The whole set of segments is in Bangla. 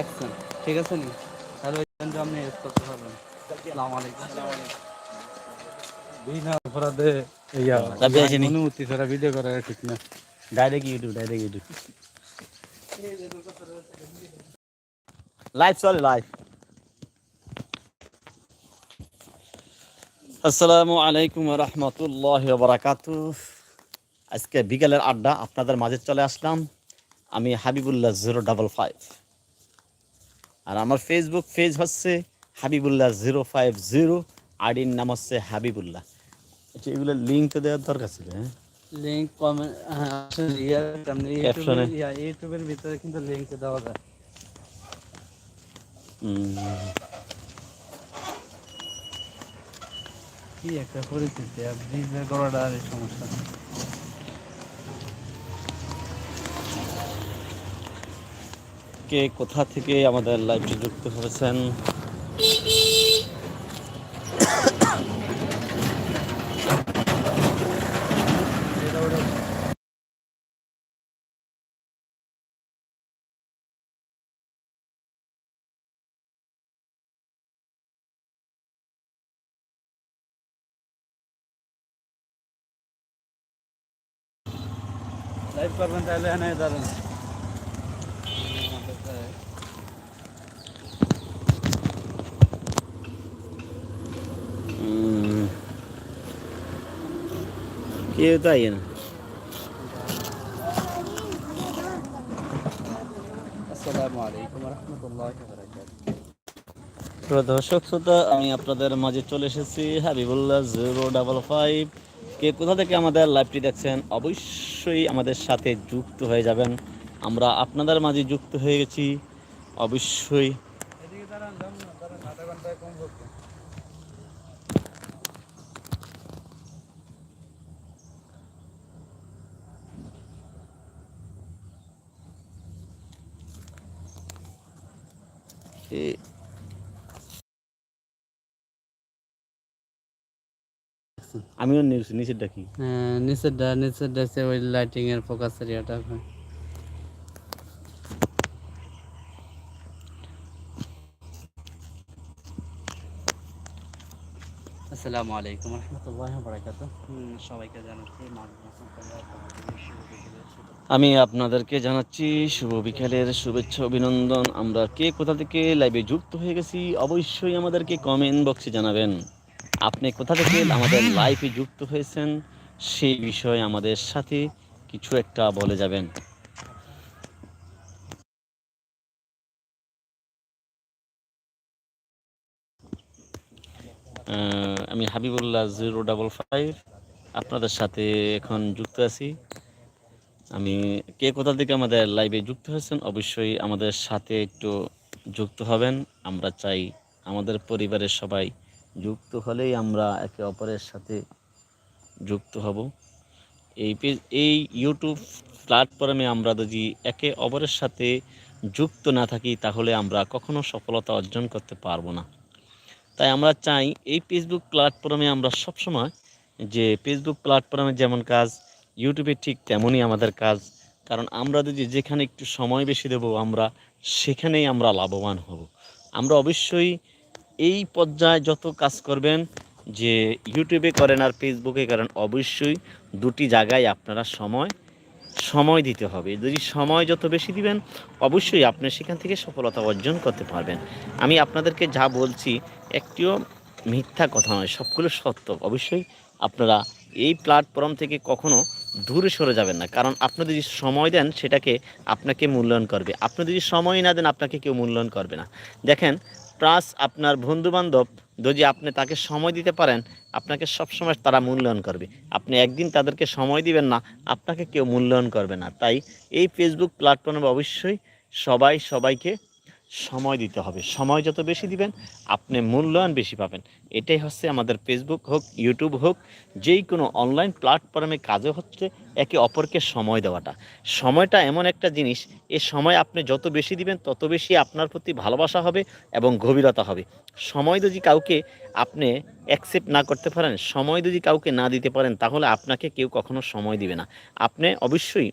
রাখছেন ঠিক আছে নি? তাহলে ওই গঞ্জ আপনি ইউজ করতে পারবেন। আসসালামু আলাইকুম। বিনা অপরাধে ইয়া। অনুমতি ছাড়া ভিডিও করা ঠিক না। Direct YouTube direct YouTube live চলে লাইভ আসসালামু আলাইকুম রহমতুল্লাহ বারাকাতু। আজকে বিকেলের আড্ডা আপনাদের মাঝে চলে আসলাম। আমি হাবিবুল্লাহ জিরো ডাবল ফাইভ আর আমার ফেসবুক পেজ হচ্ছে হাবিবুল্লাহ জিরো ফাইভ জিরো আইডির নাম হচ্ছে হাবিবুল্লাহ। আচ্ছা এগুলো লিঙ্ক তো দেওয়ার দরকার ছিল হ্যাঁ? লিংক কমেন্ট ইয়া ইউটিউবের ভিতরে কিন্তু লিংক দেওয়া যায়। কি একটা পরিস্থিতি আর ব্রিজের গড়াটা আর এই সমস্যা কে কোথা থেকে আমাদের লাইভটি যুক্ত হয়েছেন লাইভ করবেন তাহলে এনে দাঁড়ান। কেউ তাই না? দর্শক শ্রোতা আমি আপনাদের মাঝে চলে এসেছি হাবিবুল্লাহ জিরো ডাবল ফাইভ। কে কোথা থেকে আমাদের লাইভটি দেখছেন অবশ্যই আমাদের সাথে যুক্ত হয়ে যাবেন। আমরা আপনাদের মাঝে যুক্ত হয়ে গেছি। অবশ্যই। আমিও নিউজ নিচের ডাকি হ্যাঁ নিচের ডা নিচের ডাসে ওই লাইটিং এর ফোকাস এরিয়াটা আসসালামু আলাইকুম রহমতুল্লাহ বারাকাতু সবাইকে জানাচ্ছি আমি আপনাদেরকে জানাচ্ছি শুভ বিকেলের শুভেচ্ছা অভিনন্দন। আমরা কে কোথা থেকে লাইভে যুক্ত হয়ে গেছি অবশ্যই আমাদেরকে কমেন্ট বক্সে জানাবেন। আপনি কোথা থেকে আমাদের লাইভে যুক্ত হয়েছেন সেই বিষয়ে আমাদের সাথে কিছু একটা বলে যাবেন। আহ, আমি হাবিবুল্লাহ জিরো ডাবল ফাইভ আপনাদের সাথে এখন যুক্ত আছি। আমি কে কোথা থেকে আমাদের লাইভে যুক্ত হয়েছেন অবশ্যই আমাদের সাথে একটু যুক্ত হবেন। আমরা চাই আমাদের পরিবারের সবাই যুক্ত হলেই আমরা একে অপরের সাথে যুক্ত হব। এই পেজ এই ইউটিউব প্ল্যাটফর্মে আমরা যদি একে অপরের সাথে যুক্ত না থাকি তাহলে আমরা কখনো সফলতা অর্জন করতে পারব না। তাই আমরা চাই এই ফেসবুক প্ল্যাটফর্মে আমরা সবসময় যে ফেসবুক প্ল্যাটফর্মে যেমন কাজ ইউটিউবে ঠিক তেমনই আমাদের কাজ। কারণ আমরা যদি যেখানে একটু সময় বেশি দেব, আমরা সেখানেই আমরা লাভবান হব। আমরা অবশ্যই এই পর্যায়ে যত কাজ করবেন যে ইউটিউবে করেন আর ফেসবুকে করেন, অবশ্যই দুটি জায়গায় আপনারা সময় সময় দিতে হবে। যদি সময় যত বেশি দিবেন, অবশ্যই আপনি সেখান থেকে সফলতা অর্জন করতে পারবেন। আমি আপনাদেরকে যা বলছি, একটিও মিথ্যা কথা নয়, সবগুলো সত্য। অবশ্যই আপনারা এই প্ল্যাটফর্ম থেকে কখনো দূরে সরে যাবেন না। কারণ আপনি যদি সময় দেন, সেটাকে আপনাকে মূল্যায়ন করবে। আপনি যদি সময় না দেন, আপনাকে কেউ মূল্যায়ন করবে না। দেখেন প্লাস আপনার বন্ধুবান্ধব যদি আপনি তাকে সময় দিতে পারেন, আপনাকে সবসময় তারা মূল্যায়ন করবে। আপনি একদিন তাদেরকে সময় দিবেন না, আপনাকে কেউ মূল্যায়ন করবে না। তাই এই ফেসবুক প্ল্যাটফর্মে অবশ্যই সবাই সবাইকে সময় দিতে হবে। সময় যত বেশি দিবেন, আপনি মূল্যায়ন বেশি পাবেন। এটাই হচ্ছে আমাদের ফেসবুক হোক ইউটিউব হোক, যেই কোনো অনলাইন প্ল্যাটফর্মে কাজে হচ্ছে একে অপরকে সময় দেওয়াটা। সময়টা এমন একটা জিনিস, এ সময় আপনি যত বেশি দিবেন, তত বেশি আপনার প্রতি ভালোবাসা হবে এবং গভীরতা হবে। সময় যদি কাউকে আপনি অ্যাকসেপ্ট না করতে পারেন, সময় যদি কাউকে না দিতে পারেন, তাহলে আপনাকে কেউ কখনো সময় দিবে না। আপনি অবশ্যই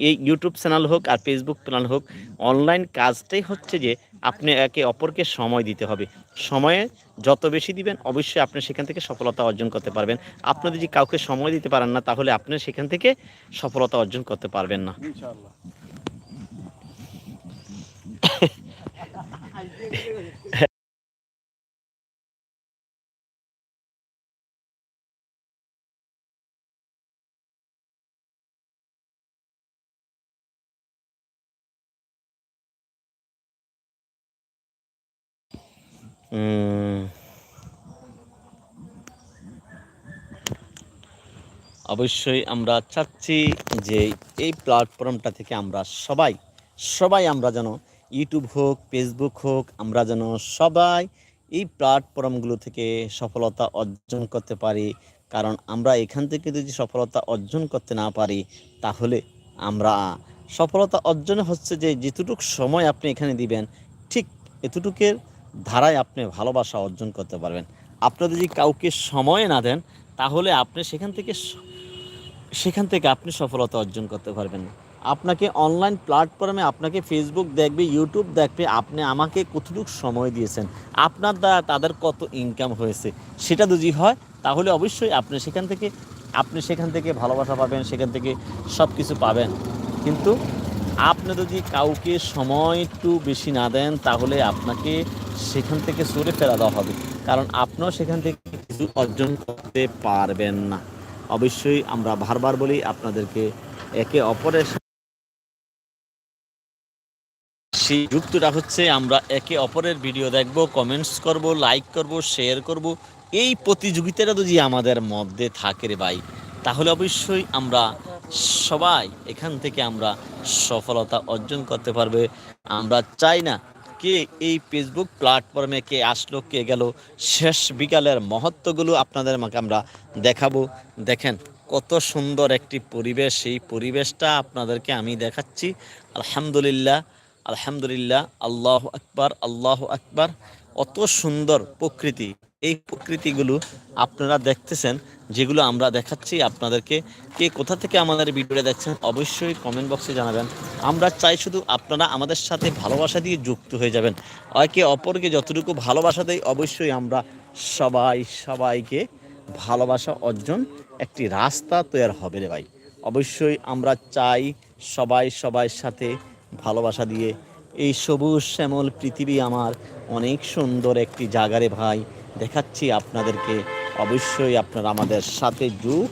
এই ইউটিউব চ্যানেল হোক আর ফেসবুক চ্যানেল হোক অনলাইন কাজটাই হচ্ছে যে আপনি একে অপরকে সময় দিতে হবে। সময়ে যত বেশি দিবেন অবশ্যই আপনি সেখান থেকে সফলতা অর্জন করতে পারবেন। আপনি যদি কাউকে সময় দিতে পারেন না তাহলে আপনি সেখান থেকে সফলতা অর্জন করতে পারবেন না। ইনশাআল্লাহ। অবশ্যই আমরা চাচ্ছি যে এই প্ল্যাটফর্মটা থেকে আমরা সবাই সবাই আমরা যেন ইউটিউব হোক ফেসবুক হোক, আমরা যেন সবাই এই প্ল্যাটফর্মগুলো থেকে সফলতা অর্জন করতে পারি। কারণ আমরা এখান থেকে যদি সফলতা অর্জন করতে না পারি, তাহলে আমরা সফলতা অর্জন হচ্ছে যে, যেটুকু সময় আপনি এখানে দিবেন, ঠিক এতটুকের ধারায় আপনি ভালোবাসা অর্জন করতে পারবেন। আপনি যদি কাউকে সময় না দেন, তাহলে আপনি সেখান থেকে সেখান থেকে আপনি সফলতা অর্জন করতে পারবেন। আপনাকে অনলাইন প্ল্যাটফর্মে আপনাকে ফেসবুক দেখবে ইউটিউব দেখবে, আপনি আমাকে কতটুকু সময় দিয়েছেন, আপনার দ্বারা তাদের কত ইনকাম হয়েছে, সেটা যদি হয়, তাহলে অবশ্যই আপনি সেখান থেকে, আপনি সেখান থেকে ভালোবাসা পাবেন, সেখান থেকে সব কিছু পাবেন। কিন্তু আপনি যদি কাউকে সময় একটু বেশি না দেন, তাহলে আপনাকে সেখান থেকে সরে ফেলা দেওয়া হবে। কারণ আপনিও সেখান থেকে কিছু অর্জন করতে পারবেন না। অবশ্যই আমরা বারবার বলি আপনাদেরকে একে অপরের সেই যুক্তটা হচ্ছে আমরা একে অপরের ভিডিও দেখব কমেন্টস করব লাইক করব শেয়ার করব। এই প্রতিযোগিতাটা যদি আমাদের মধ্যে থাকে রে ভাই, তাহলে অবশ্যই আমরা সবাই এখান থেকে আমরা সফলতা অর্জন করতে পারবে। আমরা চাই না কে এই ফেসবুক প্ল্যাটফর্মে কে আসলো, কে গেল, শেষ বিকালের মহত্বগুলো আপনাদের মাকে আমরা দেখাবো। দেখেন কত সুন্দর একটি পরিবেশ, এই পরিবেশটা আপনাদেরকে আমি দেখাচ্ছি। আলহামদুলিল্লাহ আলহামদুলিল্লাহ, আল্লাহ আকবার আল্লাহ আকবার। অত সুন্দর প্রকৃতি। এই প্রকৃতিগুলো আপনারা দেখতেছেন, যেগুলো আমরা দেখাচ্ছি আপনাদেরকে। কে কোথা থেকে আমাদের ভিডিওটা দেখছেন, অবশ্যই কমেন্ট বক্সে জানাবেন। আমরা চাই শুধু আপনারা আমাদের সাথে ভালোবাসা দিয়ে যুক্ত হয়ে যাবেন। একে অপরকে যতটুকু ভালোবাসা দেয় অবশ্যই আমরা সবাই সবাইকে ভালোবাসা অর্জন একটি রাস্তা তৈরি হবে রে ভাই। অবশ্যই আমরা চাই সবাই সবাই সাথে ভালোবাসা দিয়ে, এই সবুজ শ্যামল পৃথিবী আমার অনেক সুন্দর একটি জায়গারে ভাই। দেখাচ্ছি আপনাদেরকে। অবশ্যই আপনারা আমাদের সাথে যুগ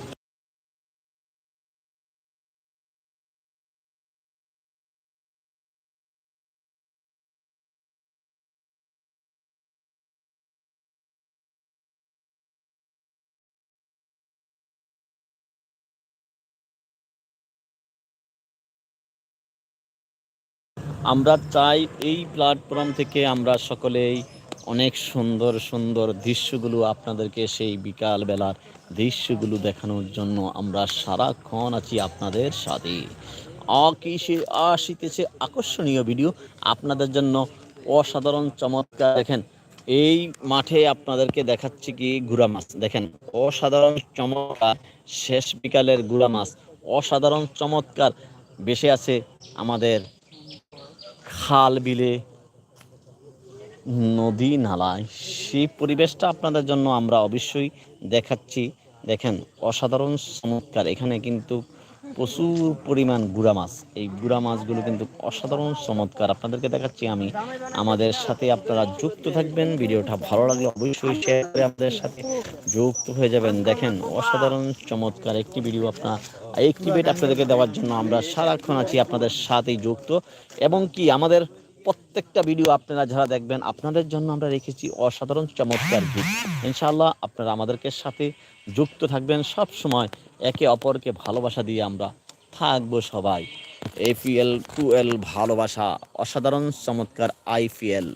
আমরা চাই এই প্ল্যাটফর্ম থেকে আমরা সকলেই অনেক সুন্দর সুন্দর দৃশ্যগুলো আপনাদেরকে সেই বিকাল বেলার দৃশ্যগুলো দেখানোর জন্য আমরা সারাক্ষণ আছি আপনাদের সাথে। অকিসে আসিতেছে আকর্ষণীয় ভিডিও। আপনাদের জন্য অসাধারণ চমৎকার। দেখেন, এই মাঠে আপনাদেরকে দেখাচ্ছি কি গুড়া মাছ। দেখেন, অসাধারণ চমৎকার। শেষ বিকালের গুড়া মাছ। অসাধারণ চমৎকার। বেশে আছে আমাদের খাল বিলে নদী নালায় সেই পরিবেশটা আপনাদের জন্য আমরা অবশ্যই দেখাচ্ছি। দেখেন, অসাধারণ চমৎকার। এখানে কিন্তু প্রচুর পরিমাণ গুড়া মাছ। এই গুড়া মাছগুলো কিন্তু অসাধারণ চমৎকার। আপনাদেরকে দেখাচ্ছি আমি। আমাদের সাথে আপনারা যুক্ত থাকবেন। ভিডিওটা ভালো লাগলে অবশ্যই শেয়ার করে আমাদের সাথে যুক্ত হয়ে যাবেন। দেখেন, অসাধারণ চমৎকার একটি ভিডিও আপনার একটিভেট আপনাদেরকে দেওয়ার জন্য আমরা সারাক্ষণ আছি। আপনাদের সাথেই যুক্ত। এবং কি, আমাদের প্রত্যেকটা ভিডিও আপনারা যারা দেখবেন, আপনাদের জন্য আমরা রেখেছি অসাধারণ চমৎকার গীত ইনশাআল্লাহ আপনারা আমাদেরকে সাথে যুক্ত থাকবেন। সব সময় একে অপরকে ভালোবাসা দিয়ে আমরা থাকব সবাই। এপিএল টু এল ভালোবাসা, অসাধারণ চমৎকার IPL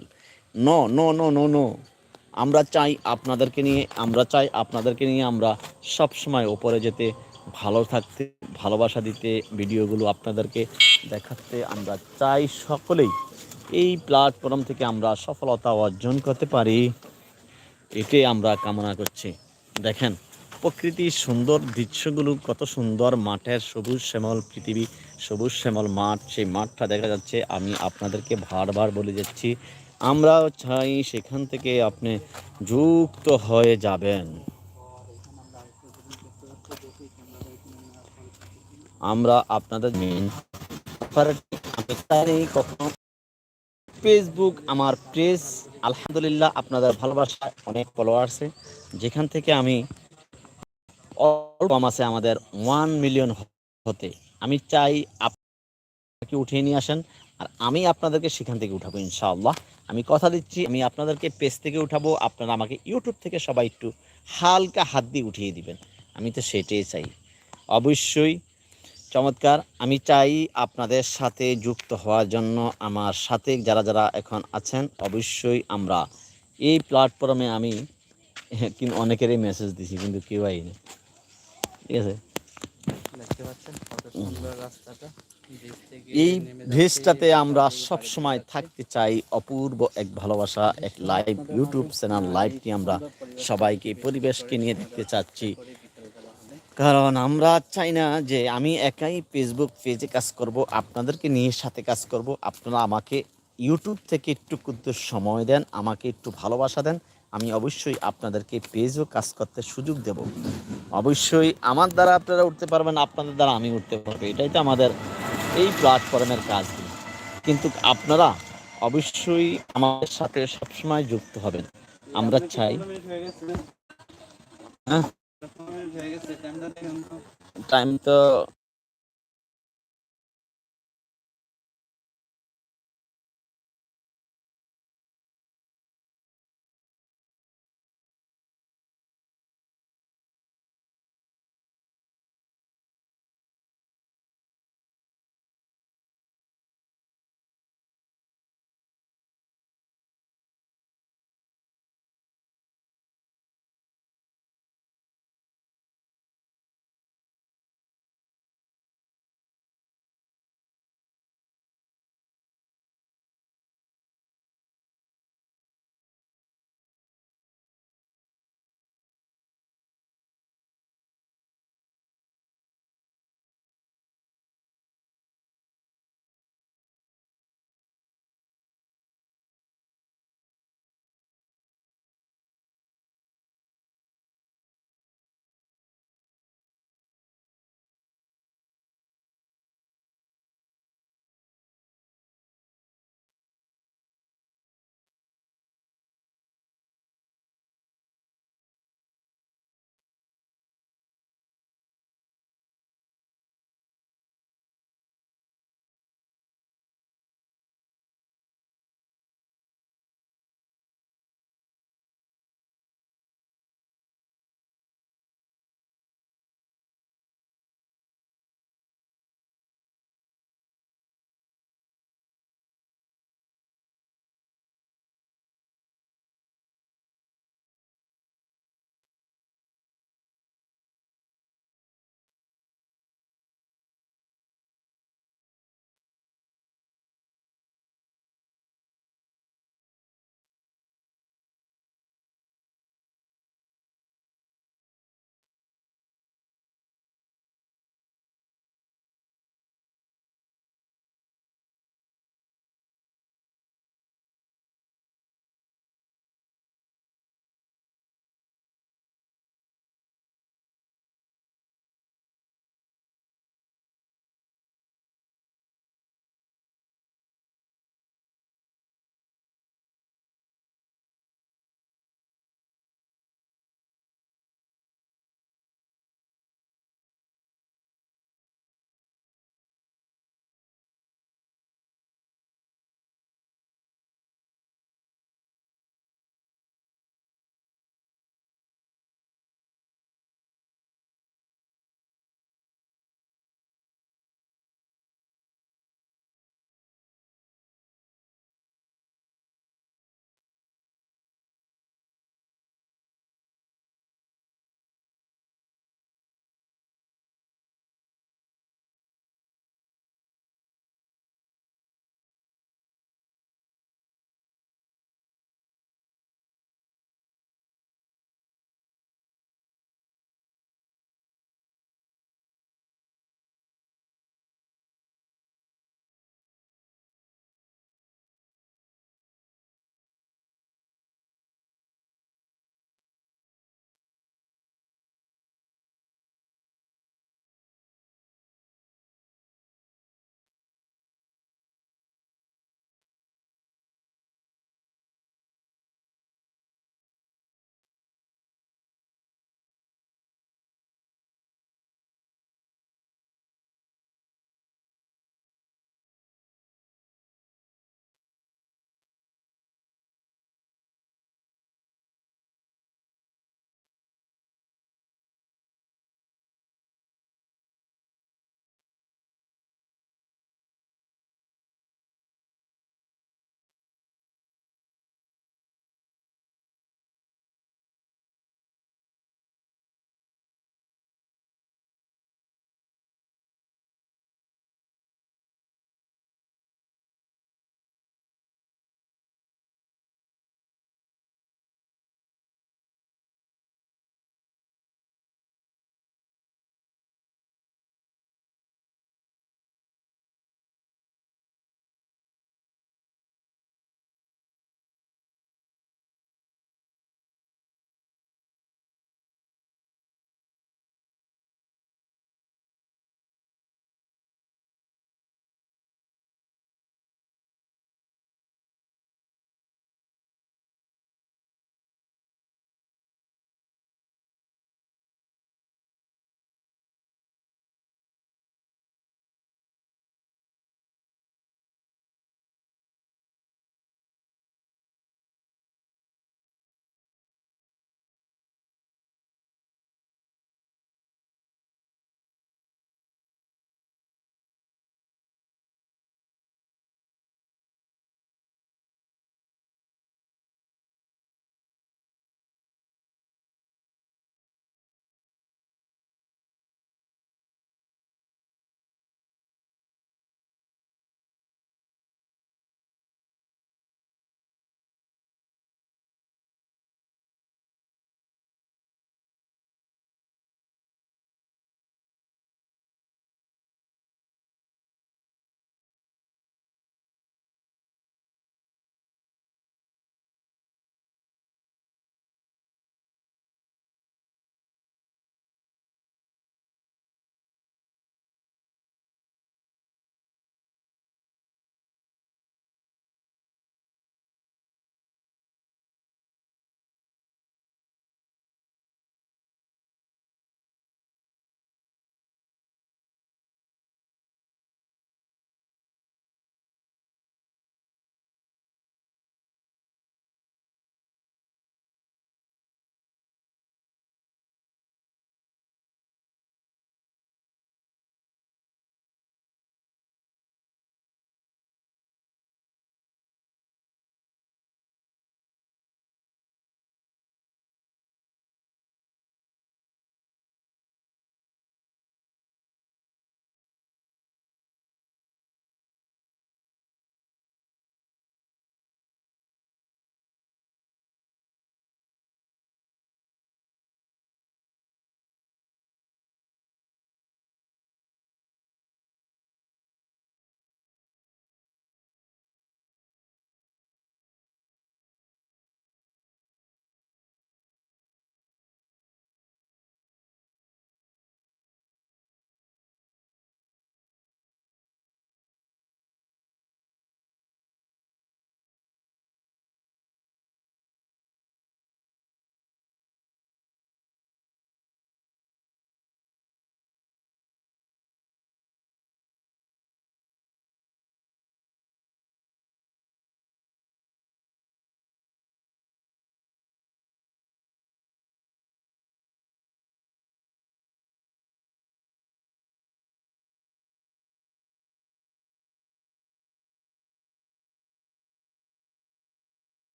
no no no no no আমরা চাই আপনাদেরকে নিয়ে, আমরা চাই আপনাদেরকে নিয়ে আমরা সব সময় ওপরে যেতে, ভালো থাকতে, ভালোবাসা দিতে, ভিডিওগুলো আপনাদেরকে দেখাতে আমরা চাই সকলেই। এই প্ল্যাটফর্ম থেকে আমরা সফলতা অর্জন করতে পারি। এটাই আমরা কামনা করছি। দেখেন, প্রকৃতির সুন্দর দৃশ্যগুলো কত সুন্দর মাঠের সবুজ শ্যামল পৃথিবী, সবুজ শ্যামল মাঠ, সেই মাঠটা দেখা যাচ্ছে। আমি আপনাদেরকে বারবার বলে যাচ্ছি, আমরাও চাই সেখান থেকে আপনি যুক্ত হয়ে যাবেন। আমরা আপনাদের মেন কখনো ফেসবুক আমার পেজ আলহামদুলিল্লাহ আপনাদের ভালোবাসায় অনেক ফলোয়ার আছে যেখান থেকে আমি অল্প আছে আমাদের ওয়ান মিলিয়ন হতে। আমি চাই আপনাকে উঠিয়ে নিয়ে আসেন, আর আমি আপনাদেরকে সেখান থেকে উঠাবো ইনশাআল্লাহ। আমি কথা দিচ্ছি, আমি আপনাদেরকে পেজ থেকে উঠাবো, আপনারা আমাকে ইউটিউব থেকে সবাই একটু হালকা হাত দিয়ে উঠিয়ে দিবেন। আমি তো সেটাই চাই। অবশ্যই চমৎকার। আমি চাই আপনাদের সাথে যুক্ত হওয়ার জন্য আমার সাথে যারা যারা এখন আছেন অবশ্যই আমরা এই প্ল্যাটফর্মে আমি কিন্তু অনেকেরই মেসেজ দিছি কিন্তু কেউ আইনি। ঠিক আছে? দেখতে পাচ্ছেন কত সুন্দর রাস্তাটা। এই ভেজটাতে আমরা সব সময় থাকতে চাই। অপূর্ব এক ভালোবাসা এক লাইভ ইউটিউব চ্যানেল লাইভটি আমরা সবাইকে পরিবেশকে নিয়ে দেখতে চাচ্ছি। কারণ আমরা চাই না যে আমি একাই ফেসবুক পেজে কাজ করব, আপনাদেরকে নিয়ে সাথে কাজ করব। আপনারা আমাকে ইউটিউব থেকে একটু ক্ষুদ্র সময় দেন, আমাকে একটু ভালোবাসা দেন। আমি অবশ্যই আপনাদেরকে পেজও কাজ করতে সুযোগ দেব। অবশ্যই আমার দ্বারা আপনারা উঠতে পারবেন, আপনাদের দ্বারা আমি উঠতে পারব। এটাই তো আমাদের এই প্ল্যাটফর্মের কাজ। কিন্তু আপনারা অবশ্যই আমাদের সাথে সবসময় যুক্ত হবেন। আমরা চাই হয়ে? টাইম তো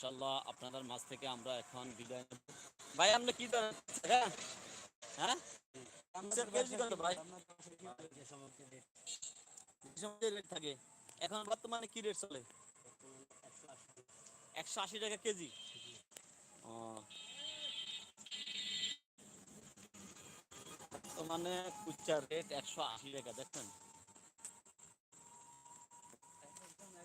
ইনশাল্লাহ আপনাদের মাঝ থেকে আমরা এখন বিদায় নেব। ভাই, আপনি কি হ্যাঁ? হ্যাঁ? এখন বর্তমানে কি রেট চলে? একশো আশি টাকা কেজি। ও। বর্তমানে কুচার রেট একশো আশি টাকা দেখেন